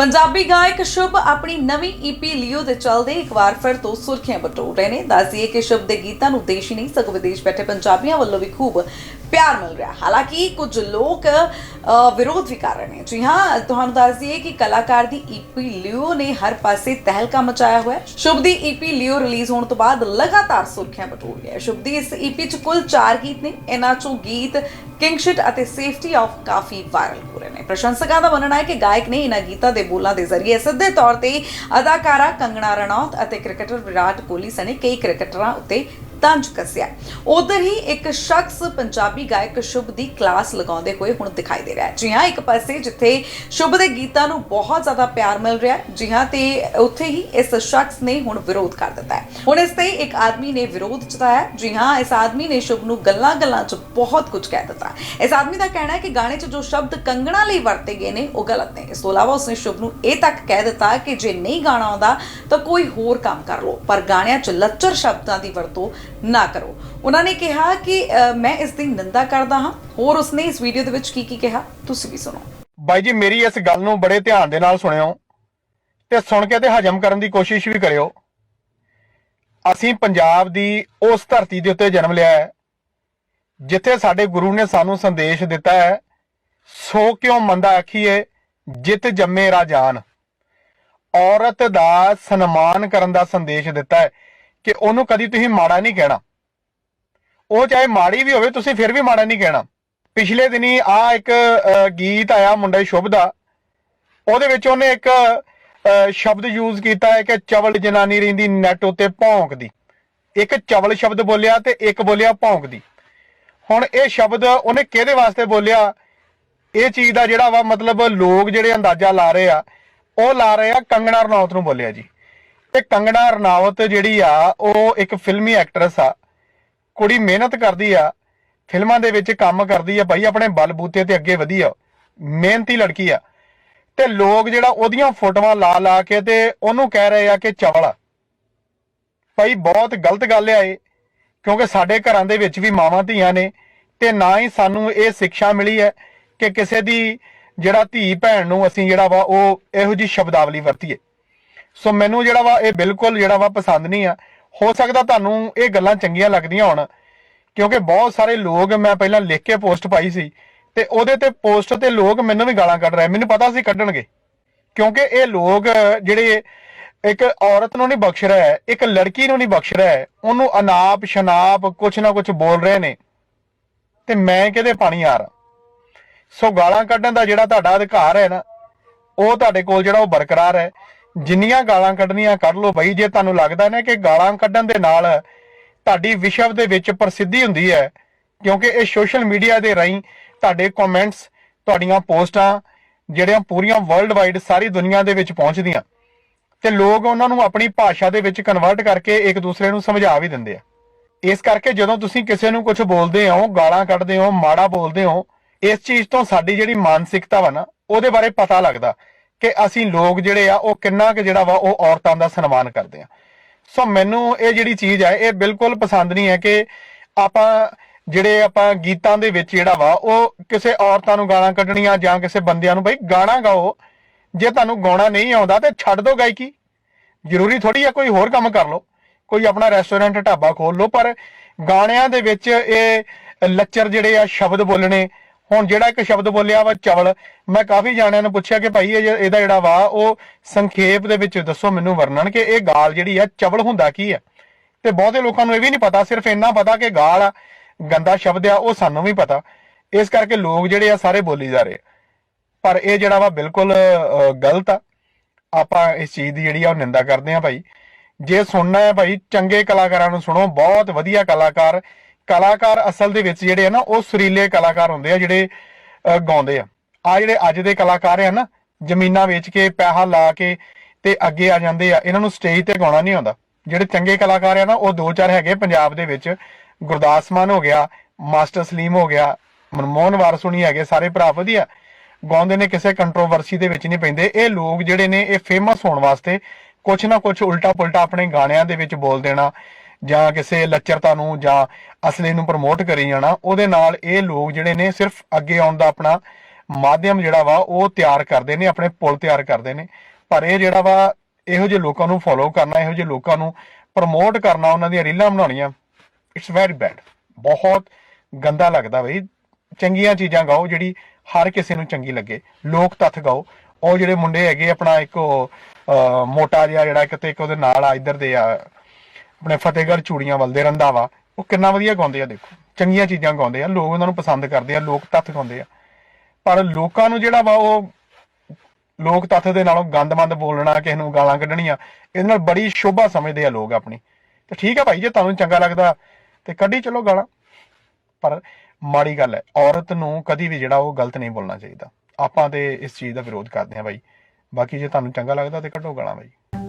ਪੰਜਾਬੀ ਗਾਇਕ ਸ਼ੁਭ ਆਪਣੀ ਨਵੀਂ ਈਪੀ ਲਿਓ ਦੇ ਚੱਲਦੇ ਇੱਕ ਵਾਰ ਫਿਰ ਤੋਂ ਸੁਰਖੀਆਂ ਬਟੋਰ ਰਹੇ ਨੇ। ਦੱਸਦੀਏ ਕਿ ਸ਼ੁਭ ਦੇ ਗੀਤਾਂ ਨੂੰ ਦੇਸ਼ ਹੀ ਨਹੀਂ, ਸਗੋਂ ਵਿਦੇਸ਼ ਬੈਠੇ ਪੰਜਾਬੀਆਂ ਵੱਲੋਂ ਵੀ ਖੂਬ ਪਿਆਰ ਮਿਲ ਰਿਹਾ। ਹਾਲਾਂਕਿ ਕੁਝ ਲੋਕ ਵਿਰੋਧ ਵੀ ਕਰ ਰਹੇ ਨੇ। ਜੀ ਹਾਂ, ਤੁਹਾਨੂੰ ਦੱਸ ਦਈਏ ਕਿ ਕਲਾਕਾਰ ਦੀ ਈਪੀ ਲਿਓ ਨੇ ਹਰ ਪਾਸੇ ਤਹਿਲਕਾ ਮਚਾਇਆ ਹੋਇਆ ਹੈ। ਸ਼ੁਭ ਦੀ ਈਪੀ ਲਿਓ ਰਿਲੀਜ਼ ਹੋਣ ਤੋਂ ਬਾਅਦ ਲਗਾਤਾਰ ਸੁਰਖੀਆਂ ਬਟੋਰ ਰਿਹਾ ਹੈ। ਸ਼ੁਭ ਦੀ ਇਸ ਈਪੀ 'ਚ ਕੁੱਲ 4 ਗੀਤ ਨੇ। ਇਹਨਾਂ 'ਚੋਂ ਗੀਤ ਕਿੰਗਸ਼ਿਟ ਅਤੇ ਸੇਫਟੀ ਆਫ ਕਾਫੀ ਵਾਇਰਲ ਹੋ ਰਹੇ ਨੇ। ਪ੍ਰਸ਼ੰਸਕਾਂ ਦਾ ਮੰਨਣਾ ਹੈ ਕਿ ਗਾਇਕ ਨੇ ਇਹਨਾਂ ਗੀਤਾਂ ਦੇ ਬੋਲਾਂ ਦੇ ਜ਼ਰੀਏ ਸਿੱਧੇ ਤੌਰ ਤੇ ਅਦਾਕਾਰਾ ਕੰਗਣਾ ਰਣੌਤ ਅਤੇ ਕ੍ਰਿਕਟਰ ਵਿਰਾਟ ਕੋਹਲੀ ਸਣੇ ਕਈ ਕ੍ਰਿਕਟਰਾਂ ਉੱਤੇ ਤੰਜ ਕੱਸਿਆ। ਉਧਰ ਹੀ ਇੱਕ ਸ਼ਖਸ ਪੰਜਾਬੀ ਗਾਇਕ ਸ਼ੁਭ ਦੀ ਕਲਾਸ ਲਗਾਉਂਦੇ ਹੋਏ ਹੁਣ ਦਿਖਾਈ ਦੇ ਰਿਹਾ ਹੈ। ਜੀ ਹਾਂ, ਇੱਕ ਪਾਸੇ ਜਿੱਥੇ ਸ਼ੁਭ ਦੇ ਗੀਤਾਂ ਨੂੰ ਬਹੁਤ ਜ਼ਿਆਦਾ ਪਿਆਰ ਮਿਲ ਰਿਹਾ ਹੈ, ਜੀ ਹਾਂ, ਤੇ ਉੱਥੇ ਹੀ ਇਸ ਸ਼ਖਸ ਨੇ ਹੁਣ ਵਿਰੋਧ ਕਰ ਦਿੱਤਾ ਹੈ। ਹੁਣ ਇਸ ਤੇ ਇੱਕ ਆਦਮੀ ਨੇ ਵਿਰੋਧ ਜਤਾਇਆ ਜੀ ਹਾਂ, ਇਸ ਆਦਮੀ ਨੇ ਸ਼ੁਭ ਨੂੰ ਗੱਲਾਂ-ਗੱਲਾਂ 'ਚ ਬਹੁਤ ਕੁਝ ਕਹਿ ਦਿੱਤਾ ਇਸ ਆਦਮੀ ਦਾ ਕਹਿਣਾ ਹੈ ਕਿ ਗਾਣੇ 'ਚ ਜੋ ਸ਼ਬਦ ਕੰਗਣਾ ਲਈ ਵਰਤੇ ਗਏ ਨੇ, ਉਹ ਗਲਤ ਨੇ। ਇਸ ਤੋਂ ਇਲਾਵਾ ਉਸਨੇ ਸ਼ੁਭ ਨੂੰ ਇਹ ਤੱਕ ਕਹਿ ਦਿੱਤਾ ਕਿ ਜੇ ਨਹੀਂ ਗਾਣਾ ਆਉਂਦਾ, ਤਾਂ ਕੋਈ ਹੋਰ ਕੰਮ ਕਰ ਲਓ। ਪਰ ਗਾਣਿਆਂ 'ਚ ਲੱਚਰ ਸ਼ਬਦਾਂ ਦੀ ਵਰਤੋਂ ਨਾ ਕਰੋ। ਉਹਨਾਂ ਨੇ ਕਿਹਾ ਕਿ ਮੈਂ ਇਸ ਦੀ ਨਿੰਦਾ ਕਰਦਾ ਹਾਂ। ਹੋਰ ਉਸਨੇ ਇਸ ਵੀਡੀਓ ਦੇ ਵਿੱਚ ਕੀ ਕੀ ਕਿਹਾ? ਤੁਸੀਂ ਵੀ ਸੁਣੋ। ਬਾਈ ਜੀ, ਮੇਰੀ ਇਸ ਗੱਲ ਨੂੰ ਬੜੇ ਧਿਆਨ ਦੇ ਨਾਲ ਸੁਣਿਓ ਤੇ ਸੁਣ ਕੇ ਤੇ ਹਜਮ ਕਰਨ ਦੀ ਕੋਸ਼ਿਸ਼ ਵੀ ਕਰਿਓ। ਅਸੀਂ ਪੰਜਾਬ ਦੀ ਉਸ ਧਰਤੀ ਦੇ ਉੱਤੇ ਜਨਮ ਲਿਆ ਹੈ, ਜਿੱਥੇ ਸਾਡੇ ਗੁਰੂ ਨੇ ਸਾਨੂੰ ਸੰਦੇਸ਼ ਦਿੱਤਾ ਹੈ, ਸੋ ਕਿਉਂ ਮੰਦਾ ਆਖੀਏ, ਜਿਤ ਜੰਮੇ ਰਾਜਾਨ ਔਰਤ ਦਾ ਸਨਮਾਨ ਕਰਨ ਦਾ ਸੰਦੇਸ਼ ਦਿੱਤਾ ਹੈ। ਕਿ ਉਹਨੂੰ ਕਦੀ ਤੁਸੀਂ ਮਾੜਾ ਨਹੀਂ ਕਹਿਣਾ। ਉਹ ਚਾਹੇ ਮਾੜੀ ਵੀ ਹੋਵੇ ਤੁਸੀਂ ਫਿਰ ਵੀ ਮਾੜਾ ਨਹੀਂ ਕਹਿਣਾ। ਪਿਛਲੇ ਦਿਨੀ ਆ ਇੱਕ ਗੀਤ ਆਇਆ ਮੁੰਡੇ ਸ਼ੁਭ ਦਾ। ਉਹਦੇ ਵਿੱਚ ਉਹਨੇ ਇੱਕ ਅ, ਸ਼ਬਦ ਯੂਜ਼ ਕੀਤਾ ਹੈ ਕਿ ਚਵਲ ਜਨਾਨੀ ਰਹਿੰਦੀ ਨੈਟ ਉੱਤੇ ਭੌਂਕਦੀ। ਇੱਕ ਚਵਲ ਸ਼ਬਦ ਬੋਲਿਆ ਤੇ ਇੱਕ ਬੋਲਿਆ ਭੌਂਕਦੀ। ਹੁਣ ਇਹ ਸ਼ਬਦ ਉਹਨੇ ਕਿਹਦੇ ਵਾਸਤੇ ਬੋਲਿਆ? ਇਹ ਚੀਜ਼ ਦਾ ਜਿਹੜਾ ਵਾ ਮਤਲਬ ਲੋਕ ਜਿਹੜੇ ਅੰਦਾਜ਼ਾ ਲਾ ਰਹੇ ਆ ਉਹ ਲਾ ਰਹੇ ਆ ਕੰਗਣਾ ਰਣੌਤ ਨੂੰ ਬੋਲਿਆ ਜੀ। ਤੇ ਕੰਗਣਾ ਰਣੌਤ ਜਿਹੜੀ ਆ, ਉਹ ਇੱਕ ਫਿਲਮੀ ਐਕਟਰੈਸ ਆ। ਕੁੜੀ ਮਿਹਨਤ ਕਰਦੀ ਆ, ਫਿਲਮਾਂ ਦੇ ਵਿੱਚ ਕੰਮ ਕਰਦੀ ਆ ਭਾਈ ਆਪਣੇ ਬਲਬੂਤੇ ਤੇ ਅੱਗੇ ਵਧੀ ਆ। ਮਿਹਨਤੀ ਲੜਕੀ ਆ। ਤੇ ਲੋਕ ਜਿਹੜਾ ਉਹਦੀਆਂ ਫੋਟੋਆਂ ਲਾ ਲਾ ਕੇ ਤੇ ਉਹਨੂੰ ਕਹਿ ਰਹੇ ਆ ਕਿ ਚਵਲ ਆ। ਭਾਈ ਬਹੁਤ ਗਲਤ ਗੱਲ ਆ ਇਹ, ਕਿਉਂਕਿ ਸਾਡੇ ਘਰਾਂ ਦੇ ਵਿੱਚ ਵੀ ਮਾਵਾਂ ਧੀਆਂ ਨੇ ਤੇ ਨਾ ਹੀ ਸਾਨੂੰ ਇਹ ਸਿੱਖਿਆ ਮਿਲੀ ਹੈ ਕਿ ਕਿਸੇ ਦੀ ਜਿਹੜਾ ਧੀ ਭੈਣ ਨੂੰ ਅਸੀਂ ਜਿਹੜਾ ਵਾ ਉਹ ਇਹੋ ਜੀ ਸ਼ਬਦਾਵਲੀ ਵਰਤੀਏ। ਸੋ ਮੈਨੂੰ ਜਿਹੜਾ ਵਾ, ਇਹ ਬਿਲਕੁਲ ਜਿਹੜਾ ਵਾ ਪਸੰਦ ਨਹੀਂ ਆ। ਹੋ ਸਕਦਾ ਤੁਹਾਨੂੰ ਇਹ ਗੱਲਾਂ ਚੰਗੀਆਂ ਲੱਗਦੀਆਂ ਹੋਣ, ਕਿਉਂਕਿ ਬਹੁਤ ਸਾਰੇ ਲੋਕ ਮੈਂ ਪਹਿਲਾਂ ਲਿਖ ਕੇ ਪੋਸਟ ਪਾਈ ਸੀ ਤੇ ਉਹਦੇ ਤੇ ਪੋਸਟ ਤੇ ਲੋਕ ਮੈਨੂੰ ਵੀ ਗਾਲਾਂ ਕੱਢ ਰਹੇ। ਮੈਨੂੰ ਪਤਾ ਸੀ ਕੱਢਣਗੇ। ਕਿਉਂਕਿ ਇਹ ਲੋਕ ਜਿਹੜੇ ਇੱਕ ਔਰਤ ਨੂੰ ਨਹੀਂ ਬਖਸ਼ ਰਿਹਾ ਹੈ ਇੱਕ ਲੜਕੀ ਨੂੰ ਨਹੀਂ ਬਖਸ਼ ਰਿਹਾ ਹੈ ਉਹਨੂੰ ਅਨਾਪ, ਸ਼ਨਾਪ ਕੁਛ ਨਾ ਕੁਛ ਬੋਲ ਰਹੇ ਨੇ। ਤੇ ਮੈਂ ਕਿਹਦੇ ਪਾਣੀ ਆ ਰਹਾ ਸੋ ਗਾਲਾਂ ਕੱਢਣ ਦਾ ਜਿਹੜਾ ਤੁਹਾਡਾ ਅਧਿਕਾਰ ਹੈ ਨਾ, ਉਹ ਤੁਹਾਡੇ ਕੋਲ ਜਿਹੜਾ ਉਹ ਬਰਕਰਾਰ ਹੈ। ਜਿੰਨੀਆਂ ਗਾਲਾਂ ਕੱਢਣੀਆਂ ਕੱਢ ਲਓ ਬਈ, ਜੇ ਤੁਹਾਨੂੰ ਲੱਗਦਾ ਨਾ ਕਿ ਗਾਲਾਂ ਕੱਢਣ ਦੇ ਨਾਲ ਤੁਹਾਡੀ ਵਿਸ਼ਵ ਦੇ ਵਿੱਚ ਪ੍ਰਸਿੱਧੀ ਹੁੰਦੀ ਹੈ, ਕਿਉਂਕਿ ਇਹ ਸੋਸ਼ਲ ਮੀਡੀਆ ਦੇ ਰਾਹੀਂ ਤੁਹਾਡੇ ਕਮੈਂਟਸ ਤੁਹਾਡੀਆਂ ਪੋਸਟਾਂ ਜਿਹੜੀਆਂ ਪੂਰੀਆਂ ਵਰਲਡ ਵਾਈਡ ਸਾਰੀ ਦੁਨੀਆ ਦੇ ਵਿੱਚ ਪਹੁੰਚਦੀਆਂ ਤੇ ਲੋਕ ਉਹਨਾਂ ਨੂੰ ਆਪਣੀ ਭਾਸ਼ਾ ਦੇ ਵਿੱਚ ਕਨਵਰਟ ਕਰਕੇ ਇੱਕ ਦੂਸਰੇ ਨੂੰ ਸਮਝਾ ਵੀ ਦਿੰਦੇ ਆ। ਇਸ ਕਰਕੇ ਜਦੋਂ ਤੁਸੀਂ ਕਿਸੇ ਨੂੰ ਕੁਝ ਬੋਲਦੇ ਹੋ, ਗਾਲਾਂ ਕੱਢਦੇ ਹੋ, ਮਾੜਾ ਬੋਲਦੇ ਹੋ, ਇਸ ਚੀਜ਼ ਤੋਂ ਸਾਡੀ ਜਿਹੜੀ ਮਾਨਸਿਕਤਾ ਵਾ ਨਾ, ਉਹਦੇ ਬਾਰੇ ਪਤਾ ਲੱਗਦਾ। ਕਿ ਅਸੀਂ ਲੋਕ ਜਿਹੜੇ ਆ, ਉਹ ਕਿੰਨਾ ਕੁ ਜਿਹੜਾ ਵਾ, ਉਹ ਔਰਤਾਂ ਦਾ ਸਨਮਾਨ ਕਰਦੇ ਆ। ਸੋ ਮੈਨੂੰ ਇਹ ਜਿਹੜੀ ਚੀਜ਼ ਹੈ ਇਹ ਬਿਲਕੁਲ ਪਸੰਦ ਨਹੀਂ ਹੈ ਕਿ ਆਪਾਂ ਜਿਹੜੇ ਆਪਾਂ ਗੀਤਾਂ ਦੇ ਵਿੱਚ ਜਿਹੜਾ ਵਾ, ਉਹ ਕਿਸੇ ਔਰਤਾਂ ਨੂੰ ਗਾਲਾਂ ਕੱਢਣੀਆਂ ਜਾਂ ਕਿਸੇ ਬੰਦਿਆਂ ਨੂੰ, ਬਈ ਗਾਣਾ ਗਾਓ। ਜੇ ਤੁਹਾਨੂੰ ਗਾਉਣਾ ਨਹੀਂ ਆਉਂਦਾ ਤੇ ਛੱਡ ਦਿਓ ਗਾਇਕੀ। ਜ਼ਰੂਰੀ ਥੋੜੀ ਆ, ਕੋਈ ਹੋਰ ਕੰਮ ਕਰ ਲਓ। ਕੋਈ ਆਪਣਾ ਰੈਸਟੋਰੈਂਟ ਢਾਬਾ ਖੋਲ ਲਓ, ਪਰ ਗਾਣਿਆਂ ਦੇ ਵਿੱਚ ਇਹ ਲੱਚਰ ਜਿਹੜੇ ਆ, ਸ਼ਬਦ ਬੋਲਣੇ ਹੁਣ ਜਿਹੜਾ ਇੱਕ ਸ਼ਬਦ ਬੋਲਿਆ ਵਾ ਚਵਲ, ਮੈਂ ਕਾਫੀ ਜਾਣਿਆਂ ਨੂੰ ਪੁੱਛਿਆ ਕਿ ਭਾਈ ਇਹ ਇਹਦਾ ਜਿਹੜਾ ਵਾ, ਉਹ ਸੰਖੇਪ ਦੇ ਵਿੱਚ ਦੱਸੋ ਮੈਨੂੰ ਵਰਣਨ ਕਿ ਇਹ ਗਾਲ ਜਿਹੜੀ ਆ, ਚਵਲ ਹੁੰਦਾ ਕੀ ਆ? ਤੇ ਬਹੁਤੇ ਲੋਕਾਂ ਨੂੰ ਇਹ ਵੀ ਨਹੀਂ ਪਤਾ, ਸਿਰਫ ਇੰਨਾ ਪਤਾ ਕਿ ਗਾਲ ਆ, ਗੰਦਾ ਸ਼ਬਦ ਆ, ਉਹ ਸਾਨੂੰ ਵੀ ਪਤਾ। ਇਸ ਕਰਕੇ ਲੋਕ ਜਿਹੜੇ ਆ, ਸਾਰੇ ਬੋਲੀ ਜਾ ਰਹੇ ਆ। ਪਰ ਇਹ ਜਿਹੜਾ ਵਾ, ਬਿਲਕੁਲ ਗਲਤ ਆ। ਆਪਾਂ ਇਸ ਚੀਜ਼ ਦੀ ਜਿਹੜੀ ਆ, ਉਹ ਨਿੰਦਾ ਕਰਦੇ ਆ ਭਾਈ। ਜੇ ਸੁਣਨਾ ਹੈ ਭਾਈ, ਚੰਗੇ ਕਲਾਕਾਰਾਂ ਨੂੰ ਸੁਣੋ, ਬਹੁਤ ਵਧੀਆ ਕਲਾਕਾਰ ਕਲਾਕਾਰ ਅਸਲ ਦੇ ਵਿੱਚ ਜਿਹੜੇ ਆ ਨਾ, ਉਹ ਸੁਰੀਲੇ ਕਲਾਕਾਰ ਹੁੰਦੇ ਆ, ਜਿਹੜੇ ਗਾਉਂਦੇ ਆ। ਆ ਜਿਹੜੇ ਅੱਜ ਦੇ ਕਲਾਕਾਰ ਆ ਨਾ, ਜ਼ਮੀਨਾਂ ਵੇਚ ਕੇ, ਪੈਸਾ ਲਾ ਕੇ ਤੇ ਅੱਗੇ ਆ ਜਾਂਦੇ ਆ, ਇਹਨਾਂ ਨੂੰ ਸਟੇਜ ਤੇ ਗਾਉਣਾ ਨਹੀਂ ਆਉਂਦਾ। ਜਿਹੜੇ ਚੰਗੇ ਕਲਾਕਾਰ ਆ ਨਾ, ਉਹ ਦੋ ਚਾਰ ਹੈਗੇ ਪੰਜਾਬ ਦੇ ਵਿੱਚ। ਗੁਰਦਾਸ ਮਾਨ ਹੋ ਗਿਆ, ਮਾਸਟਰ ਸਲੀਮ ਹੋ ਗਿਆ, ਮਨਮੋਹਨ ਵਾਰਸ ਹੈਗੇ, ਸਾਰੇ ਭਰਾ ਵਧੀਆ। ਗਾਉਂਦੇ ਨੇ, ਕਿਸੇ ਕੰਟਰੋਵਰਸੀ ਦੇ ਵਿੱਚ ਨਹੀਂ ਪੈਂਦੇ। ਇਹ ਲੋਕ ਜਿਹੜੇ ਨੇ, ਇਹ ਫੇਮਸ ਹੋਣ ਵਾਸਤੇ ਕੁਛ ਨਾ ਕੁਛ ਉਲਟਾ ਪੁਲਟਾ ਆਪਣੇ ਗਾਣਿਆਂ ਦੇ ਵਿੱਚ ਬੋਲ ਦੇਣਾ ਜਾਂ ਕਿਸੇ ਲੱਚਰਤਾ ਨੂੰ ਜਾਂ ਅਸਲੀ ਨੂੰ ਪ੍ਰਮੋਟ ਕਰੀ ਜਾਣਾ, ਉਹਦੇ ਨਾਲ ਇਹ ਲੋਕ ਜਿਹੜੇ ਨੇ ਸਿਰਫ ਅੱਗੇ ਆਉਣ ਦਾ ਆਪਣਾ ਮਾਧਿਅਮ ਜਿਹੜਾ ਵਾ, ਉਹ ਤਿਆਰ ਕਰਦੇ ਨੇ, ਆਪਣੇ ਪੁਲ ਤਿਆਰ ਕਰਦੇ ਨੇ। ਪਰ ਇਹ ਜਿਹੜਾ ਵਾ, ਇਹੋ ਜਿਹੇ ਲੋਕਾਂ ਨੂੰ ਫੋਲੋ ਕਰਨਾ, ਇਹੋ ਜਿਹੇ ਲੋਕਾਂ ਨੂੰ ਪ੍ਰਮੋਟ ਕਰਨਾ, ਉਹਨਾਂ ਦੀਆਂ ਰੀਲਾਂ ਬਣਾਉਣੀਆਂ ਇਟਸ ਵੈਰੀ ਬੈਡ ਬਹੁਤ ਗੰਦਾ ਲੱਗਦਾ ਬਈ। ਚੰਗੀਆਂ ਚੀਜ਼ਾਂ ਗਾਓ, ਜਿਹੜੀ ਹਰ ਕਿਸੇ ਨੂੰ ਚੰਗੀ ਲੱਗੇ। ਲੋਕ ਤੱਥ ਗਾਓ। ਉਹ ਜਿਹੜੇ ਮੁੰਡੇ ਹੈਗੇ, ਆਪਣਾ ਇੱਕ ਮੋਟਾ ਜਿਹਾ ਜਿਹੜਾ ਕਿਤੇ ਇੱਕ ਉਹਦੇ ਨਾਲ ਆ, ਇੱਧਰ ਦੇ ਆ ਆਪਣੇ ਫਤਿਹਗੜ੍ਹ ਚੂੜੀਆਂ ਵੱਲਦੇ ਰੰਧਾਵਾ, ਉਹ ਕਿੰਨਾ ਵਧੀਆ ਗਾਉਂਦੇ ਆ ਦੇਖੋ। ਚੰਗੀਆਂ ਚੀਜ਼ਾਂ ਗਾਉਂਦੇ ਆ, ਲੋਕ ਉਹਨਾਂ ਨੂੰ ਪਸੰਦ ਕਰਦੇ ਆ, ਲੋਕ ਤੱਥ ਗਾਉਂਦੇ ਆ। ਪਰ ਲੋਕਾਂ ਨੂੰ ਜਿਹੜਾ ਵਾ ਉਹ ਲੋਕ ਤੱਥ ਦੇ ਨਾਲੋਂ ਗੰਦਮੰਦ ਬੋਲਣਾ, ਕਿਸੇ ਨੂੰ ਗਾਲਾਂ ਕੱਢਣੀਆਂ, ਇਹਦੇ ਨਾਲ ਬੜੀ ਸ਼ੋਭਾ ਸਮਝਦੇ ਆ ਲੋਕ ਆਪਣੀ। ਤੇ ਠੀਕ ਆ ਭਾਈ ਜੇ, ਤੁਹਾਨੂੰ ਚੰਗਾ ਲੱਗਦਾ ਤੇ ਕੱਢੀ ਚਲੋ ਗਾਲਾਂ। ਪਰ ਮਾੜੀ ਗੱਲ ਹੈ, ਔਰਤ ਨੂੰ ਕਦੀ ਵੀ ਜਿਹੜਾ ਉਹ ਗਲਤ ਨਹੀਂ ਬੋਲਣਾ ਚਾਹੀਦਾ। ਆਪਾਂ ਤੇ ਇਸ ਚੀਜ਼ ਦਾ ਵਿਰੋਧ ਕਰਦੇ ਹਾਂ ਭਾਈ। ਬਾਕੀ ਜੇ ਤੁਹਾਨੂੰ ਚੰਗਾ ਲੱਗਦਾ ਤੇ ਕੱਢੋ ਗਾਲਾਂ ਭਾਈ।